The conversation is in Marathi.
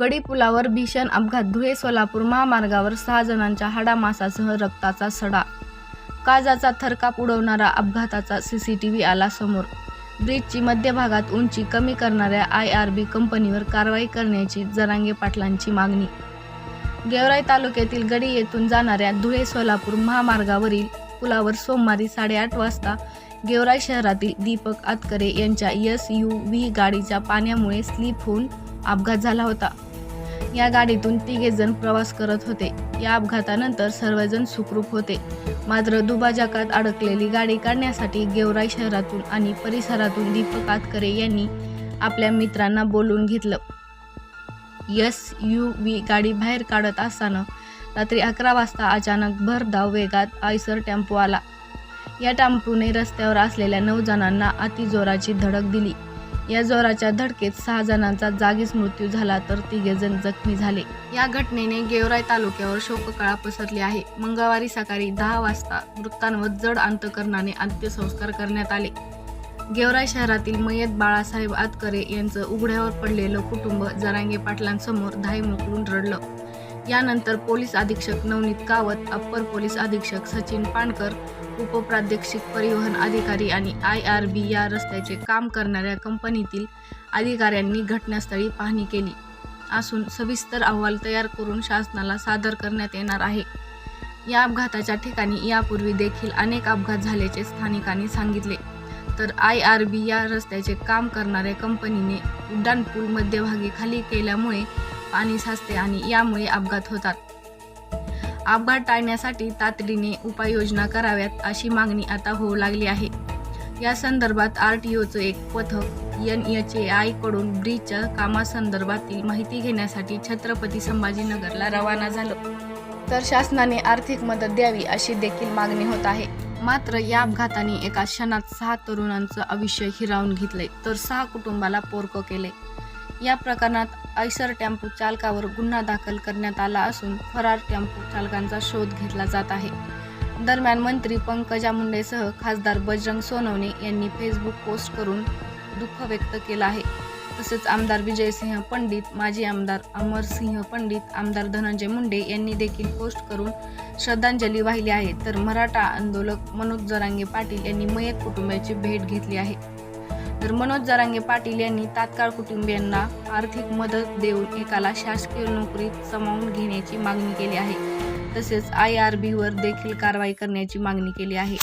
गडी पुलावर भीषण अपघात. धुळे सोलापूर महामार्गावर सहा जणांच्या हाडामासासह रक्ताचा सडा. काजाचा थरकाप उडवणारा अपघाताचा सीसीटीव्ही आला समोर. ब्रिजची मध्यभागात उंची कमी करणाऱ्या आय आर बी कंपनीवर कारवाई करण्याची जरांगे पाटलांची मागणी. गेवराई तालुक्यातील गडी येथून जाणाऱ्या धुळे सोलापूर महामार्गावरील पुलावर सोमवारी साडेआठ वाजता गेवराई शहरातील दीपक आतकरे यांच्या एस यू व्ही गाडीच्या पाण्यामुळे स्लिप होऊन अपघात झाला होता. या गाडीतून तिघे जण प्रवास करत होते. या अपघातानंतर सर्वजण सुखरूप होते. मात्र दुभाजकात अडकलेली गाडी काढण्यासाठी गेवराई शहरातून आणि परिसरातून दीपक आतकरे यांनी आपल्या मित्रांना बोलून घेतलं. यस यू व्ही गाडी बाहेर काढत असताना रात्री अकरा वाजता अचानक भरधाव वेगात आयसर टेम्पो आला. या टेम्पोने रस्त्यावर असलेल्या नऊ जणांना अतिजोराची धडक दिली. या जोराच्या धडकेत सहा जणांचा जागीच मृत्यू झाला तर तिघे जण जखमी झाले. या घटनेने गेवराई तालुक्यावर शोककळा पसरली आहे. मंगळवारी सकाळी दहा वाजता मृतांवर जड अंतकरणाने अंत्यसंस्कार करण्यात आले. गेवराई शहरातील मयत बाळासाहेब आतकरे यांचं उघड्यावर पडलेलं कुटुंब जरांगे पाटलांसमोर धाई मोकळून रडलं. यानंतर पोलीस अधीक्षक नवनीत कावत अप्पर पोलीस अधीक्षक सचिन पाणकर उपप्रादेशिक परिवहन अधिकारी आणि आय आर बी या रस्त्याचे काम करणाऱ्या कंपनीतील अधिकाऱ्यांनी घटनास्थळी पाहणी केली. असून सविस्तर अहवाल तयार करून शासनाला सादर करण्यात येणार आहे. या अपघाताच्या ठिकाणी यापूर्वी देखील अनेक अपघात झाल्याचे स्थानिकांनी सांगितले. तर आय आर बी या रस्त्याचे काम करणाऱ्या कंपनीने उड्डाणपूल मध्यभागी खाली केल्यामुळे पाणी साचते आणि यामुळे अपघात होतात. अपघात टाळण्यासाठी तातडीने उपाययोजना कराव्यात अशी मागणी आता होऊ लागली आहे. या संदर्भात आर टी ओचं एक पथक एन एच ए आयकडून ब्रिजच्या कामासंदर्भातील माहिती घेण्यासाठी छत्रपती संभाजीनगरला रवाना झालं. तर शासनाने आर्थिक मदत द्यावी अशी देखील मागणी होत आहे. मात्र या अपघाताने एका क्षणात सहा तरुणांचं आयुष्य हिरावून घेतले तर सहा कुटुंबाला पोरकं केले या प्रकरणात आयसर टेम्पो चालकावर गुन्हा दाखल करण्यात आला असून फरार टेम्पो चालकांचा शोध घेतला जात आहे. दरम्यान मंत्री पंकजा मुंडेसह खासदार बजरंग सोनवणे यांनी फेसबुक पोस्ट करून दुःख व्यक्त केलं आहे. तसेच आमदार विजयसिंह पंडित माजी आमदार अमरसिंह पंडित आमदार धनंजय मुंडे यांनी देखील पोस्ट करून श्रद्धांजली वाहिली आहे. तर मराठा आंदोलक मनोज जरांगे पाटील यांनी मयत कुटुंबाची भेट घेतली आहे. तर मनोज जरांगे पाटील यांनी तात्काळ कुटुंबियांना आर्थिक मदत देऊन एकाला शासकीय नोकरीत सामावून घेण्याची मागणी केली आहे. तसेच आय आर बीवर देखील कारवाई करण्याची मागणी केली आहे.